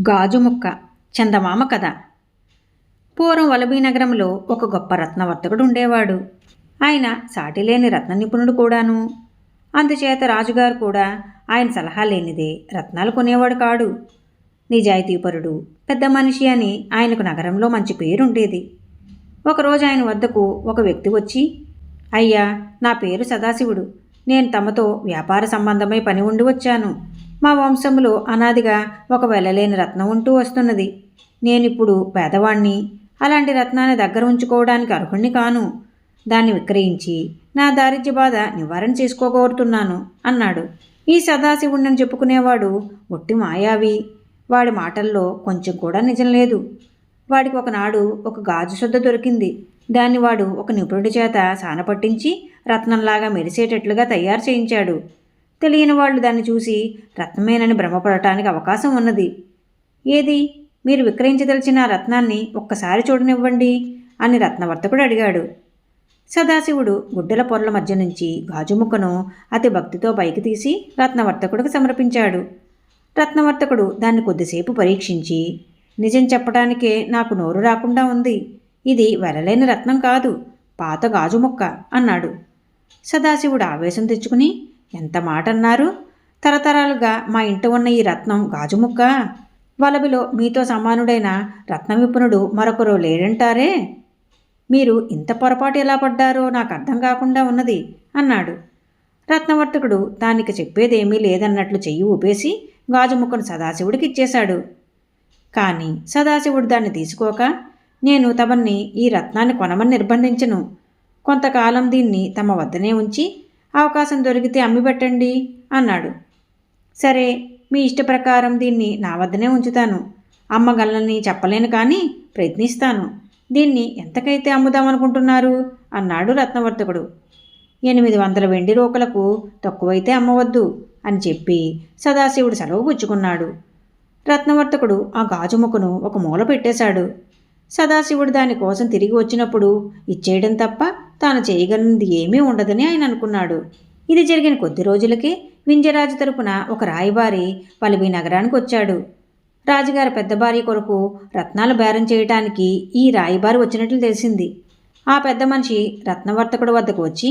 గాజు ముక్క చందమామ కథ. పూర్వం వలభీ నగరంలో ఒక గొప్ప రత్నవర్తకుడు ఉండేవాడు ఆయన సాటిలేని రత్న నిపుణుడు కూడాను. అందుచేత రాజుగారు కూడా ఆయన సలహా లేనిదే రత్నాలు కొనేవాడు కాడు. నిజాయితీపరుడు పెద్ద మనిషి అని ఆయనకు నగరంలో మంచి పేరుండేది. ఒకరోజు ఆయన వద్దకు ఒక వ్యక్తి వచ్చి అయ్యా నా పేరు సదాశివుడు. నేను తమతో వ్యాపార సంబంధమై పని ఉండి వచ్చాను. మా వంశంలో అనాదిగా ఒక వెళ్ళలేని రత్నం ఉంటూ వస్తున్నది. నేనిప్పుడు పేదవాణ్ణి. అలాంటి రత్నాన్ని దగ్గర ఉంచుకోవడానికి అర్హుణ్ణి కాను. దాన్ని విక్రయించి నా దారిద్ర్య బాధ నివారణ చేసుకోగోరుతున్నాను అన్నాడు. ఈ సదాశివుణ్ణని చెప్పుకునేవాడు ఒట్టి మాయావి. వాడి మాటల్లో కొంచెం కూడా నిజం లేదు. వాడికి ఒకనాడు ఒక గాజు శుద్ధ దొరికింది. దాన్ని వాడు ఒక నిపుణుడి చేత సానపట్టించి రత్నంలాగా మెరిసేటట్లుగా తయారు చేయించాడు. తెలియని వాళ్ళు దాన్ని చూసి రత్నమేనని భ్రమపడటానికి అవకాశం ఉన్నది. ఏది? మీరు విక్రయించదలిచిన రత్నాన్ని ఒక్కసారి చూడనివ్వండి అని రత్నవర్తకుడు అడిగాడు. సదాశివుడు గుడ్డల పొరల మధ్య నుంచి గాజు ముక్కను అతి భక్తితో పైకి తీసి రత్నవర్తకుడికి సమర్పించాడు. రత్నవర్తకుడు దాన్ని కొద్దిసేపు పరీక్షించి నిజం చెప్పడానికే నాకు నోరు రాకుండా ఉంది. ఇది వెరలేని రత్నం కాదు పాత గాజు ముక్క అన్నాడు. సదాశివుడు ఆవేశం తెచ్చుకుని ఎంత మాట అన్నారు తరతరాలుగా మా ఇంట ఉన్న ఈ రత్నం గాజు ముక్క? వలబిలో మీతో సమానుడైన రత్న విపుణుడు మరొకరు లేడంటారే? మీరు ఇంత పొరపాటు ఎలా పడ్డారో నాకు అర్థం కాకుండా ఉన్నది అన్నాడు. రత్నవర్తకుడు దానికి చెప్పేదేమీ లేదన్నట్లు చెయ్యి ఊపేసి గాజు ముక్కను సదాశివుడికి ఇచ్చేశాడు. కానీ సదాశివుడు దాన్ని తీసుకోక నేను తమన్ని ఈ రత్నాన్ని కొనమని నిర్బంధించను. కొంతకాలం దీన్ని తమ వద్దనే ఉంచి అవకాశం దొరికితే అమ్మి పెట్టండి అన్నాడు. సరే మీ ఇష్ట ప్రకారం దీన్ని నా వద్దనే ఉంచుతాను. అమ్మగలని చెప్పలేను కానీ ప్రయత్నిస్తాను. దీన్ని ఎంతకైతే అమ్ముదామనుకుంటున్నారు? అన్నాడు రత్నవర్తకుడు. ఎనిమిది వందల వెండి రూకలకు తక్కువైతే అమ్మవద్దు అని చెప్పి సదాశివుడు సెలవు పుచ్చుకున్నాడు. రత్నవర్తకుడు ఆ గాజుముకను ఒక మూల పెట్టేశాడు. సదాశివుడు దానికోసం తిరిగి వచ్చినప్పుడు ఇచ్చేయడం తప్ప తాను చేయగలిగింది ఏమీ ఉండదని ఆయన అనుకున్నాడు. ఇది జరిగిన కొద్ది రోజులకే వింజరాజు తరపున ఒక రాయబారి పలువి నగరానికి వచ్చాడు. రాజుగారి పెద్ద భార్య కొరకు రత్నాలు బేరం చేయటానికి ఈ రాయబారి వచ్చినట్లు తెలిసింది. ఆ పెద్ద మనిషి రత్నవర్తకుడు వద్దకు వచ్చి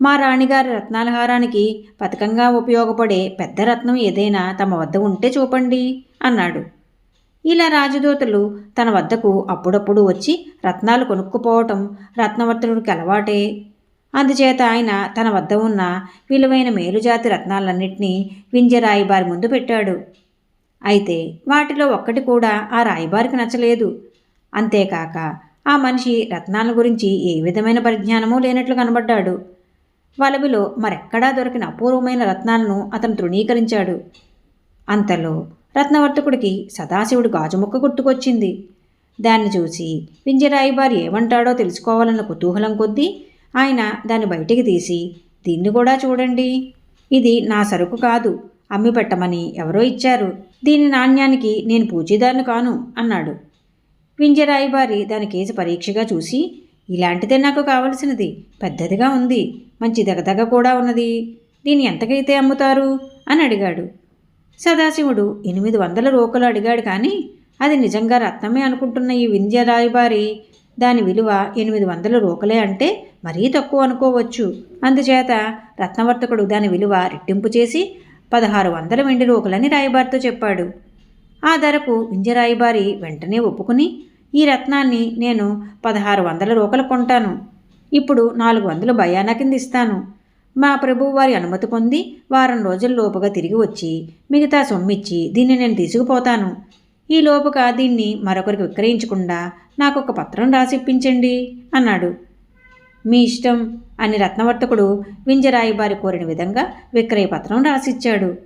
మా రాణిగారి రత్నాల హారానికి పథకంగా ఉపయోగపడే పెద్ద రత్నం ఏదైనా తమ వద్ద ఉంటే చూపండి అన్నాడు. ఇలా రాజదూతలు తన వద్దకు అప్పుడప్పుడు వచ్చి రత్నాలు కొనుక్కుపోవటం రత్నవర్తకుడికి అలవాటే. అందుచేత ఆయన తన వద్ద ఉన్న విలువైన మేలుజాతి రత్నాలన్నింటినీ వింజ రాయిబారి ముందు పెట్టాడు. అయితే వాటిలో ఒక్కటి కూడా ఆ రాయిబారికి నచ్చలేదు. అంతేకాక ఆ మనిషి రత్నాల గురించి ఏ విధమైన పరిజ్ఞానమూ లేనట్లు కనబడ్డాడు. వలబిలో మరెక్కడా దొరికిన అపూర్వమైన రత్నాలను అతను తృణీకరించాడు. అంతలో రత్నవర్తకుడికి సదాశివుడు గాజుముక్క గుర్తుకొచ్చింది. దాన్ని చూసి వింజరాయిబారి ఏమంటాడో తెలుసుకోవాలన్న కుతూహలం కొద్దీ ఆయన దాన్ని బయటికి తీసి దీన్ని కూడా చూడండి. ఇది నా సరుకు కాదు. అమ్మి పెట్టమని ఎవరో ఇచ్చారు. దీని నాణ్యానికి నేను పూజీదారుని కాను అన్నాడు. వింజరాయిబారి దాని కేసు పరీక్షగా చూసి ఇలాంటిదే నాకు కావలసినది. పెద్దదిగా ఉంది. మంచి దగదగ కూడా ఉన్నది. దీన్ని ఎంతకైతే అమ్ముతారు? అని అడిగాడు. సదాశివుడు ఎనిమిది వందల రూకలు అడిగాడు కానీ అది నిజంగా రత్నమే అనుకుంటున్న ఈ వింధ్య రాయబారి. దాని విలువ ఎనిమిది వందల రూకలే అంటే మరీ తక్కువ అనుకోవచ్చు. అందుచేత రత్నవర్తకుడు దాని విలువ రెట్టింపు చేసి పదహారు వందల వెండి రూకలని రాయబారితో చెప్పాడు. ఆ ధరకు వింజరాయిబారి వెంటనే ఒప్పుకుని ఈ రత్నాన్ని నేను పదహారు వందల రూకలు కొంటాను. ఇప్పుడు నాలుగు వందలు భయానా కింద ఇస్తాను. మా ప్రభువు వారి అనుమతి పొంది వారం రోజుల్లోపుగా తిరిగి వచ్చి మిగతా సొమ్మిచ్చి దీన్ని నేను తీసుకుపోతాను. ఈ లోపుగా దీన్ని మరొకరికి విక్రయించకుండా నాకు ఒక పత్రం రాసిప్పించండి అన్నాడు. మీ ఇష్టం అని రత్నవర్తకుడు వింజరాయిబారి కోరిన విధంగా విక్రయ పత్రం రాసిచ్చాడు.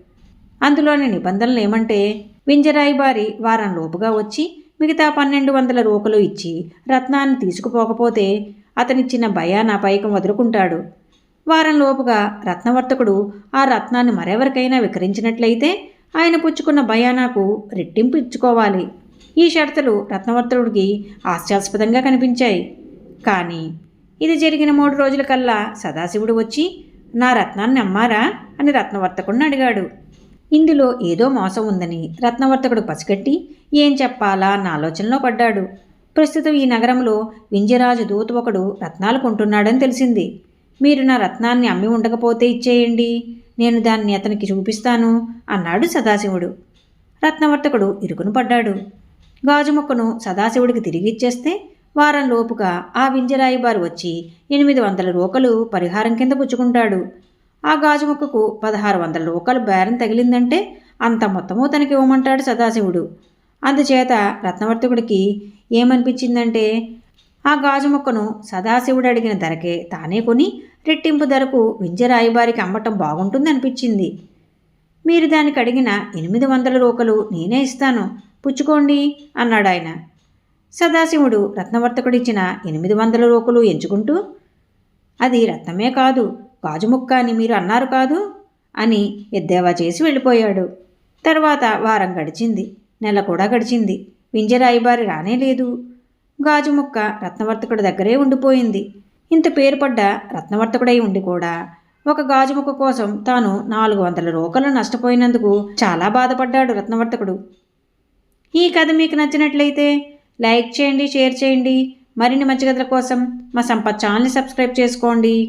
అందులోని నిబంధనలు ఏమంటే వింజరాయిబారి వారం లోపుగా వచ్చి మిగతా పన్నెండు వందల రూకలు ఇచ్చి రత్నాన్ని తీసుకుపోకపోతే అతనిచ్చిన భయాన పైకం వదులుకుంటాడు. వారంలోపుగా రత్నవర్తకుడు ఆ రత్నాన్ని మరెవరికైనా విక్రయించినట్లయితే ఆయన పుచ్చుకున్న భయానాకు రెట్టింపు ఇచ్చుకోవాలి. ఈ షరతులు రత్నవర్తకుడికి హాస్యాస్పదంగా కనిపించాయి. కానీ ఇది జరిగిన మూడు రోజుల కల్లా సదాశివుడు వచ్చి నా రత్నాన్ని అమ్మారా? అని రత్నవర్తకుడిని అడిగాడు. ఇందులో ఏదో మోసం ఉందని రత్నవర్తకుడు పసిగట్టి ఏం చెప్పాలా? అన్న ఆలోచనలో పడ్డాడు. ప్రస్తుతం ఈ నగరంలో వింజరాజు దూత ఒకడు రత్నాలు కొంటున్నాడని తెలిసింది. మీరు నా రత్నాన్ని అమ్మి ఉండకపోతే ఇచ్చేయండి. నేను దాన్ని అతనికి చూపిస్తాను అన్నాడు సదాశివుడు. రత్నవర్తకుడు ఇరుకును పడ్డాడు. గాజు మొక్కను సదాశివుడికి తిరిగి ఇచ్చేస్తే వారం లోపుగా ఆ వింజరాయి బారు వచ్చి ఎనిమిది వందల రూకలు పరిహారం కింద పుచ్చుకుంటాడు. ఆ గాజు మొక్కకు పదహారు వందల రూకలు బేరం తగిలిందంటే అంత మొత్తము తనకి ఇవ్వమంటాడు సదాశివుడు. అందుచేత రత్నవర్తకుడికి ఏమనిపించిందంటే ఆ గాజు మొక్కను సదాశివుడు అడిగిన ధరకే తానే కొని రెట్టింపు ధరకు వింజరాయిబారికి అమ్మటం బాగుంటుందనిపించింది మీరు దానికి అడిగిన ఎనిమిది వందల రూకలు నేనే ఇస్తాను. పుచ్చుకోండి అన్నాడు ఆయన. సదాశివుడు రత్నవర్తకుడిచ్చిన ఎనిమిది వందల రూకలు ఎంచుకుంటూ అది రత్నమే కాదు గాజు ముక్క అని మీరు అన్నారు కాదు అని ఎద్దేవా చేసి వెళ్ళిపోయాడు. తర్వాత వారం గడిచింది నెల కూడా గడిచింది. వింజరాయిబారి రానే లేదు గాజు ముక్క రత్నవర్తకుడి దగ్గరే ఉండిపోయింది. ఇంత పేరు పడ్డ రత్నవర్తకుడై ఉండి కూడా ఒక గాజు ముక్క కోసం తాను నాలుగు వందల రూకలు నష్టపోయినందుకు చాలా బాధపడ్డాడు రత్నవర్తకుడు. ఈ కథ మీకు నచ్చినట్లయితే లైక్ చేయండి షేర్ చేయండి. మరిన్ని మంచి కథల కోసం మా సంపత్ ఛానల్ని సబ్స్క్రైబ్ చేసుకోండి.